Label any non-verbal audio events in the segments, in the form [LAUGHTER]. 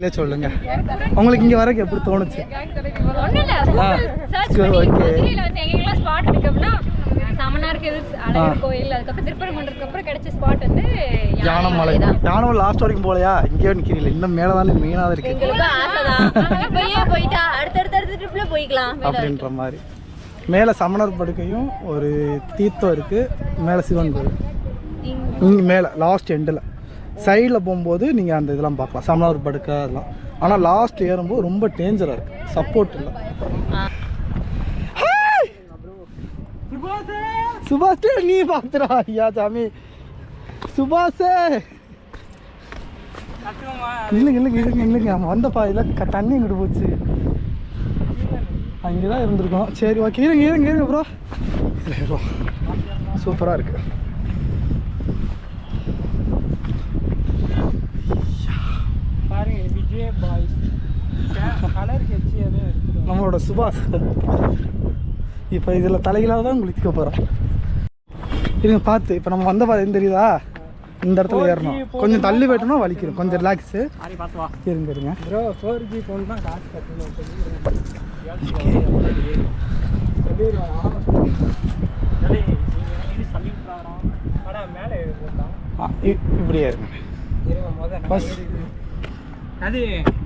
இல்லை சொல்லுங்க. உங்களுக்கு இங்கே வரக்கு எப்படி தோணுச்சு? ஒண்ணும் இல்ல ஆ. சர்ச் சரி, பண்ணி okay. மதுரையில வந்து எங்கெங்கெல்லாம் ஸ்பாட் இருக்கு அப்படின்னா சமனார் ஹில்ஸ் அழகர் கோயில் அதுக்கப்புறம் திருப்பரங்குன்றதுக்கு அப்புறம் கிடைச்ச ஸ்பாட் வந்து யானமலை. தான். யானம் லாஸ்ட் வரைக்கும் போகலையா? இங்கேயே நிற்கிறீங்களா இன்னும் மேலே தானே மெயினாக இருக்கு. எங்களுக்கு ஆசைதான். இப்பயே போயிட்டா அடுத்தடுத்த அடுத்த ட்ரிப்ல போய்க்கலாம் அப்படின்ற மாதிரி. மேலே சமணர் படுக்கையும் ஒரு தீர்த்தம் இருக்குது மேலே சிவன் கோயில். இங்கே. மேலே லாஸ்ட் எண்டில் சைடில் போகும்போது நீங்கள் அந்த இதெல்லாம் பார்க்கலாம். சமணர் படுக்கை அதெல்லாம். ஆனால் லாஸ்ட் ஏறும்போது ரொம்ப டேஞ்சராக இருக்குது சப்போர்ட் இல்லை. சுபாஷ் நீ பார்த்துடா. ஐயா சாமி. சுபாஷே. இல்லைங்க இல்லைங்க இல்லைங்க இல்லைங்க வந்தப்பா இதில் க தண்ணி இங்கிட்டு போச்சு. அங்கே தான் இருந்திருக்கோம். சரி ஓகே இருங்க இருங்க இருங்க ப்ரோ இல்லை ப்ரோ சூப்பராக இருக்குது பாருங்க விஜய் பாய்ஸ் கலர் இருக்குது நம்மளோட சுபாஷ். இப்போ இதில் தலைகளாக தான் குளிக்க போகிறோம் இருங்க பார்த்து. இப்போ நம்ம வந்த பாதை தெரியுதா? இந்த இடத்துல ஏறணும். கொஞ்சம் தள்ளி போயிட்டோம்னா வலிக்கிறோம் கொஞ்சம் ரிலாக்ஸு இருங்க இருங்க. ப்ரோ ஃபோர் ஜி ஃபோன் தான் காசு கட்டணும். இப்படியே இருங்க. அது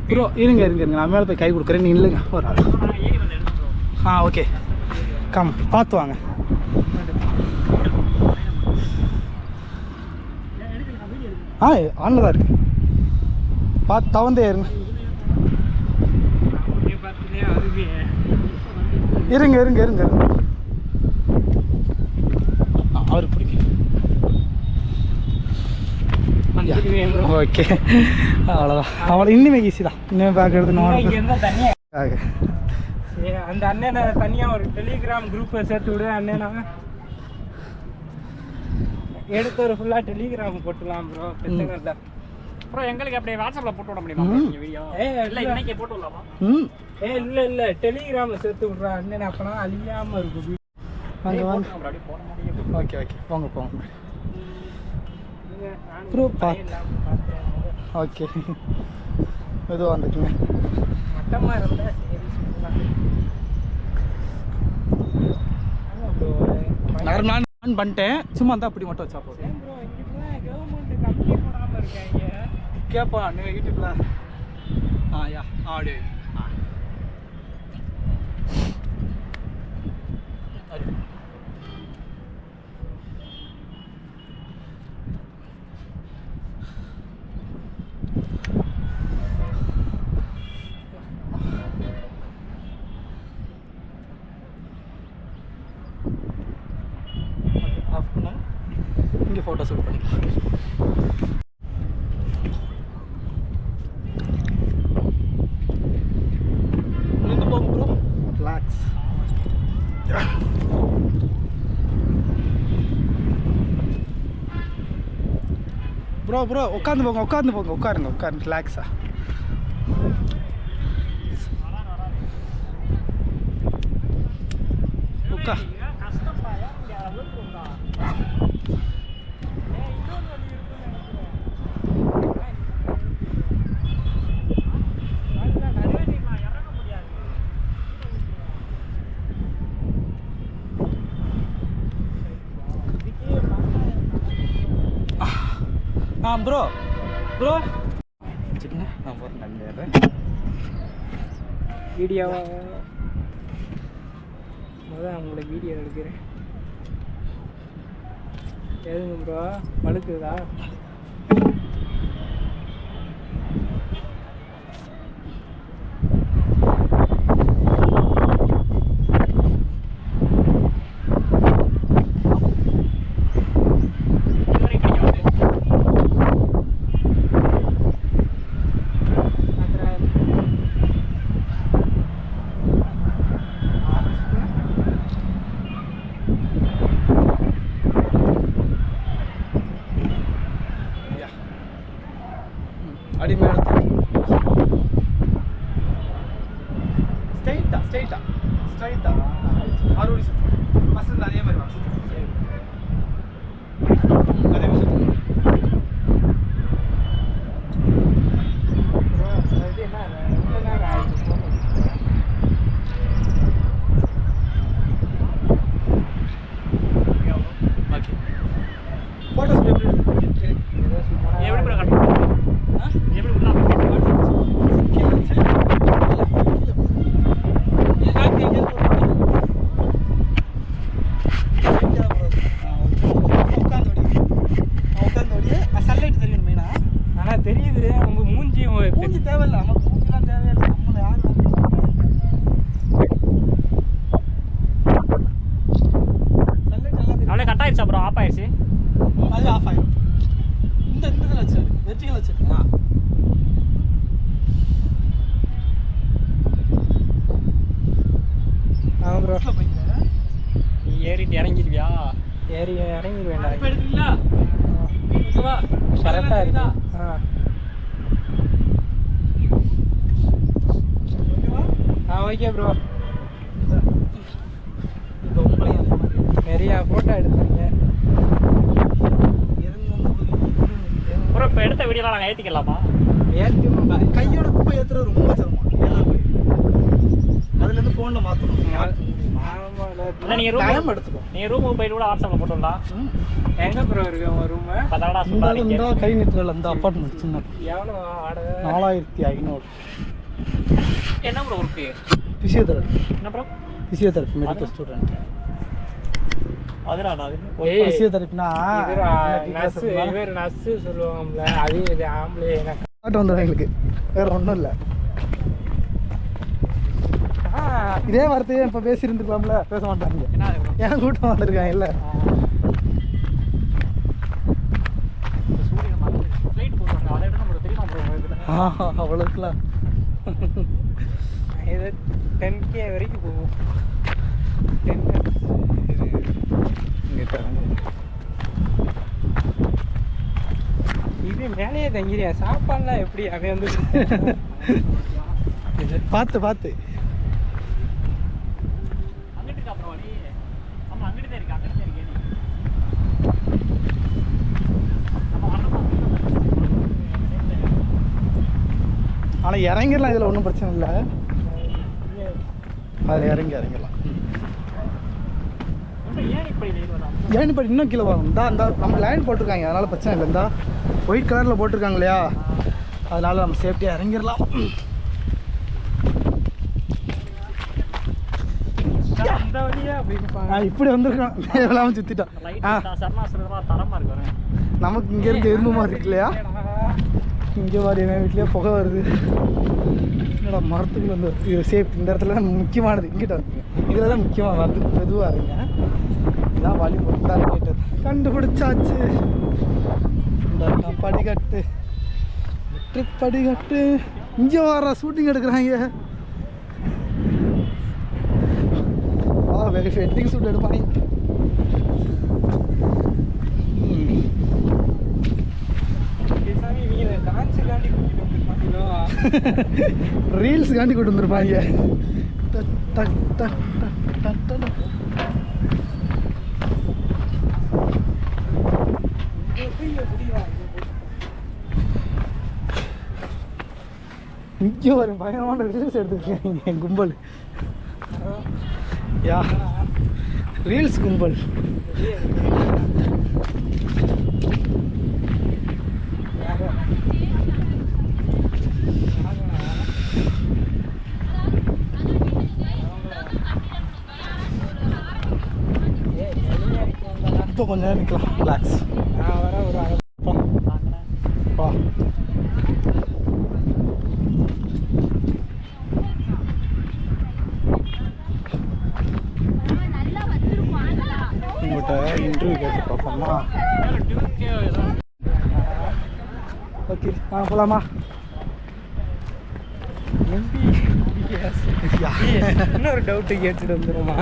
ப்ரோ இருங்க இருங்க இருங்க. நான் மேலே போய் கை கொடுக்குறேன். நீ இல்லைங்க ஒரு ஆள். ஆ ஓகே. கம் பார்த்து வாங்க. ஆ ஆனில் தான் இருக்கு. பார்த்து தவந்தே இருங்க இருங்க இருங்க இருங்க இருங்க ஆ, அவருக்கு பிடிக்கும் வந்துடுவே ப்ரோ ஓகே அவ்வளோதான் அவ்வளோ இன்னுமே ஈஸி தான். இன்னுமே பார்க்கறது அந்த அண்ணனை தனியா ஒரு டெலிகிராம் குரூப்பை சேர்த்து விடு அண்ணனா. எடுத்து ஒரு ஃபுல்லா டெலிகிராம் போட்டுலாம் ப்ரோ பிரச்சனை இல்லை ப்ரோ எங்களுக்கு அப்படியே வாட்ஸ்அப்ல போட்டு விட முடியுமா? வீடியோ ஏ இல்ல இன்னைக்கு போட்டு விடலாமா? ம். ஏ இல்ல இல்ல. டெலிகிராம்ல சேர்த்து விட்றா அண்ணன். அப்பனா அழியாம இருக்கும். ஓகே ஓகே போங்க போங்க. ப்ரோ. ஓகே மெதுவாக வந்துட்டுங்க மட்டமா இருந்தா சரி சொல்லலாம். ஆமா bro. நான் நான் ஆன் பண்ணிட்டேன் சும்மா இருந்தால் அப்படி மட்டும் வச்சா போதும் நீங்கள் யூடியூப்ல ஆ யா ஆடியோ ப்ரோ ப்ரோ உட்காந்து போங்க உட்காந்து போங்க உட்காருங்க உட்காருங்க ரிலாக்ஸா உட்கா அதுல நடுவே நீமா இறங்க முடியாது. இதுக்கே ஆ ப்ரோ ப்ரோ வச்சுக்கோங்க நான் ஒரு நல்ல வீடியோவா முதல் அவங்களோட வீடியோ எடுக்கிறேன். எதுங்க ப்ரோ பழுக்குதா ஓகே ப்ரோ நிறையா ஃபோட்டோ எடுத்துருங்க இறங்கும் போது அப்புறம் இப்போ எடுத்த வீடியோலாம் நாங்கள் ஏற்றிக்கலாமா ஏற்றி கையோட குப்பை ஏற்றுறது ரொம்ப சிரமம். ஏன்னா அதுலேருந்து ஃபோனில் மாற்றணும் ரூம் டைம் எடுத்துக்கும் நீங்கள் ரூமுக்கு போயிட்டு கூட வாட்ஸ்அப்பில் போட்டுடலாம் எங்கே ப்ரோ இருக்கு உங்கள் ரூமு சொல்லாதீங்க கை நிற்கிறல இந்த அப்பார்ட்மெண்ட் சின்ன. எவ்வளோ நாலாயிரத்தி ஐநூறு. என்ன ப்ரோ இருக்கு ஃபிசியோதெரபி என்ன ப்ரோ ஃபிசியோதெரபி மெடிக்கல் ஸ்டூடெண்ட் அது ஃபிசியோதெரபினா நர்ஸு சொல்லுவாங்கல்ல இது ஆம்பளை காட்டு வந்துடும் எங்களுக்கு. வேற ஒன்றும் இல்லை. இதே வார்த்தையே இப்போ பேசியிருந்துருக்கலாம்ல பேச மாட்டாங்க? ஏன் கூட்டம் வந்திருக்காங்க இல்லை. அவ்வளோக்குலாம் இது டென் கே வரைக்கும் போகும். டென் இது மேலேயே தங்கிறியா? சாப்பாடுலாம் எப்படி? அவன் வந்து பார்த்து பார்த்து அங்கிட்டு இருக்கா ப்ரோ வழி ஆமாம் அங்கிட்டு தான் இருக்கு அங்கிட்டு தான் இருக்கு ஏறி. நம்ம வரணுமா? ஆனால் இறங்கிடலாம் இதில் ஒன்றும் பிரச்சனை இல்லை. அதில் இறங்கி இறங்கிடலாம். ரொம்ப ஏன் இப்படி leave வரலாம்? ஏன் இப்போ இன்னும் கீழே வரும்? இந்தா இந்த நம்ம லைன் போட்டிருக்காங்க அதனால் பிரச்சனை இல்லை. இந்தா ஒயிட் கலரில் போட்டிருக்காங்க இல்லையா? அதனால் நம்ம சேஃப்டியாக இறங்கிடலாம். இப்படி வந்திருக்கோம் தேவையில்லாமல் சுற்றிட்டோம் நமக்கு இங்கே இருக்க எறும்பு மாதிரி இருக்கு இல்லையா? இங்கே மாதிரி என் வீட்லேயே புகை வருது. என்னடா மரத்துக்குள்ள வந்து இது சேஃப்டி இந்த இடத்துல தான் முக்கியமானது. இங்கிட்ட வந்துங்க இதில் தான் முக்கியமாக வரது மெதுவாக இருங்க. இதான் வழி தான் கேட்டது. கண்டுபிடிச்சாச்சு. இந்த படிக்கட்டு வெற்றி படிக்கட்டு இங்கே வர ஷூட்டிங் எடுக்கிறாங்க. வெரி வெட்டிங் ஷூட் எடுப்பாங்க ம். சாமி இவங்க டான்ஸுக்காண்டி கூட்டிட்டு வந்துருப்பாங்களோ ரீல்ஸ் [LAUGHS] காண்டி கூட்டு வந்துருப்பாங்க. இங்கே ஒரு பயங்கரமான ரீல்ஸ் எடுத்துருக்கேன் என் கும்பல். யா ரீல்ஸ் கும்பல். இப்போ கொஞ்ச நேரம் நிற்கலாம் ரிலாக்ஸ் நான் வர ஒரு வா உங்கள்கிட்ட இன்டர்வியூ கேட்டு பார்ப்போமா ஓகே போகலாமா [LAUGHS] இன்னொரு டவுட்டு கேட்டுட்டு வந்துடுமா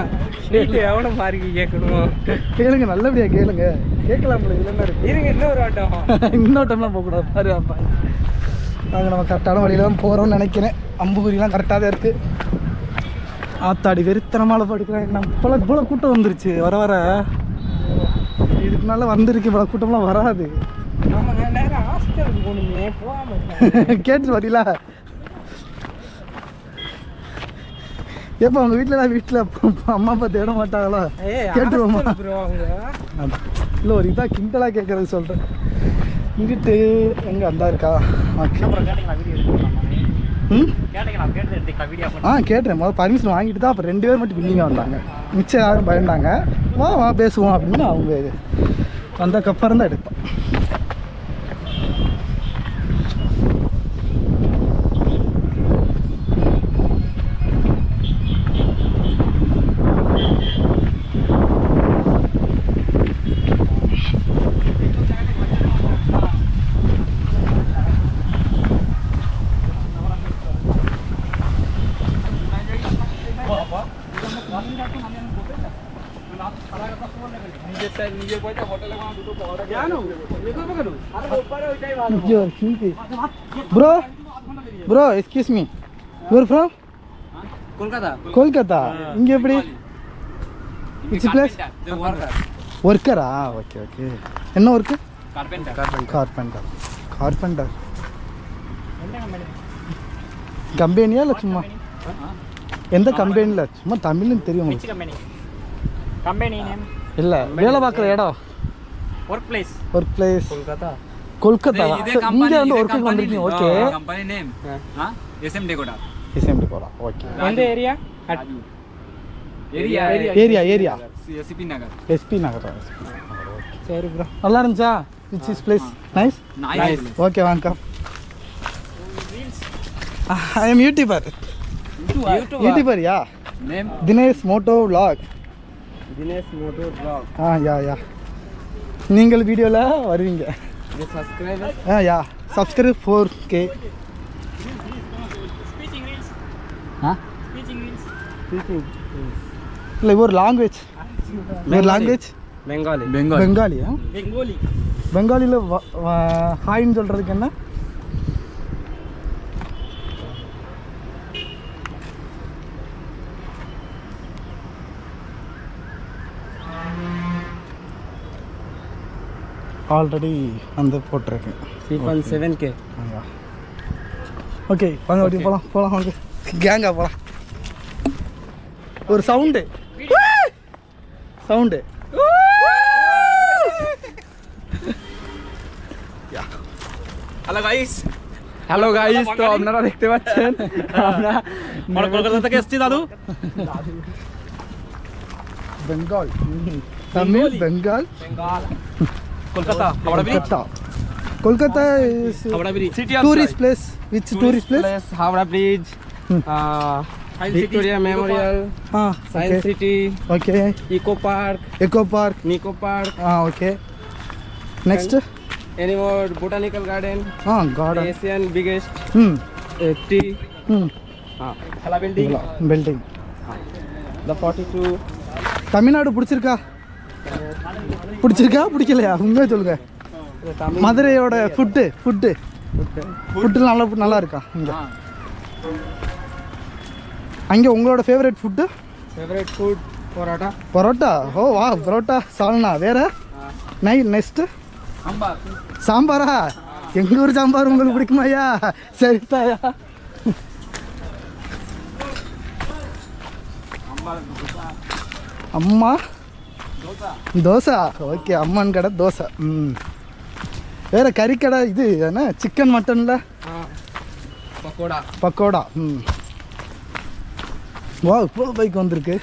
நீட்டு எவ்வளோ மார்க்கு கேட்கணும் கேளுங்க நல்லபடியாக கேளுங்க. கேட்கலாம்ல இருக்கு? இருங்க இன்னொரு ஆட்டம். இன்னொரு டைம்லாம் போகக்கூடாது. பாரு அப்பா. நாங்கள் நம்ம கரெக்டான வழியில தான் போகிறோம்னு நினைக்கிறேன். அம்புகுறிலாம் கரெக்டாக தான் இருக்குது ஆத்தாடி வெறித்தனமால படுக்கிறேன். நம்ம இப்போலாம் இவ்வளோ கூட்டம் வந்துருச்சு. வர வர. இதுக்கு முன்னால் வந்திருக்கு. இவ்வளோ கூட்டம்லாம் வராது. [LAUGHS] கேட்டு வரீங்களா ஏப்பா உங்கள் வீட்டிலலாம் வீட்டில் அம்மா அப்பா தேட மாட்டாங்களா? கேட்டுருவோமா? ப்ரோ அவங்க. இல்லை ஒரு இதாக கிண்டலாக கேட்குறது சொல்கிறேன் இங்கிட்டு எங்கே அந்தா இருக்கா? ஆ கேட்டேன் முதல்ல பர்மிஷன் வாங்கிட்டு தான் அப்புறம் ரெண்டு பேர் மட்டும் பில்லிங்காக வந்தாங்க. மிச்சம் யாரும் பயந்தாங்க. வா வா பேசுவோம் அப்படின்னு அவங்க வந்ததுக்கப்புறம் தான் எடுப்போம் bro bro excuse me you're from Kolkata Kolkata இங்கே எப்படி? இட்ஸ் பிளேஸ் ஒர்க்கரா ஓகே ஓகே என்ன ஒர்க்கு கார்பெண்டர் கார்பெண்டர் கார்பெண்டர் கம்பெனியா இல்லை சும்மா? எந்த கம்பெனியில் சும்மா தமிழ்னு தெரியும் கம்பெனி இல்லை வேலை பார்க்குற இடம். Work place work place Kolkata Kolkata. இங்க வந்து ஒர்க்குக்கு வந்திருக்கீங்க ஓகே கம்பெனி நேம் எஸ்எம் டெகோடா எஸ்எம் டெகோடா ஓகே எந்த area area area area SP Nagar. SP Nagar. சரி ப்ரோ நல்லா இருந்துச்சா? It's is place nice nice okay வாங்க I am YouTuber YouTuber yeah name Dinesh moto vlog Dinesh moto vlog ah yeah yeah. நீங்கள் வீடியோவில் வருவீங்க. Yeah, yeah. Subscribe 4K. Speaking reels. Huh? Speaking reels. Speaking reels. Like your language. Your language? Bengali. Bengali. Bengali. Bengali. பெங்காலியில் ஹாய்ன்னு சொல்கிறதுக்கு என்ன already வந்து போட்டிருக்கேன் சீஃபன் seven K okay வாங்க அப்படி போகலாம் போகலாம் வாங்க கேங்கா போகலாம் ஒரு sound sound hello guys hello guys তো আপনারা দেখতে পাচ্ছেন আমরা আমরা কলকাতা থেকে এসেছি দাদু Bengal Tamil Bengal Kolkata Howrah bridge Kolkata Kolkata is Howrah bridge city of tourist place which tourist place Howrah bridge Victoria Memorial हाँ science okay. City okay eco park eco park Nicco park हाँ okay next anymore botanical garden हाँ garden Asian biggest hmm T hmm हाँ building building the forty two Tamil Nadu பிடிச்சிருக்கா பிடிச்சிருக்கா? பிடிக்கலையா? உண்மையை சொல்லுங்க. மதுரையோட ஃபுட்டு ஃபுட்டு ஃபுட்டு நல்லா நல்லா இருக்கா? இங்கே. அங்கே உங்களோட favourite food favourite food parotta. Parotta? Oh வா பரோட்டா. சால்னா வேற? நை நெக்ஸ்ட்டு சாம்பாரா? எங்கள் ஊர் சாம்பார் உங்களுக்கு பிடிக்குமாயா சரிதாயா அம்மா? தோசை? ஓகே அம்மன் கடை தோசை. ம். வேற கறிக்கடை இது என்ன? சிக்கன் மட்டனில் பக்கோடா. பக்கோடா ம். வா இப்போ பைக் வந்திருக்கு.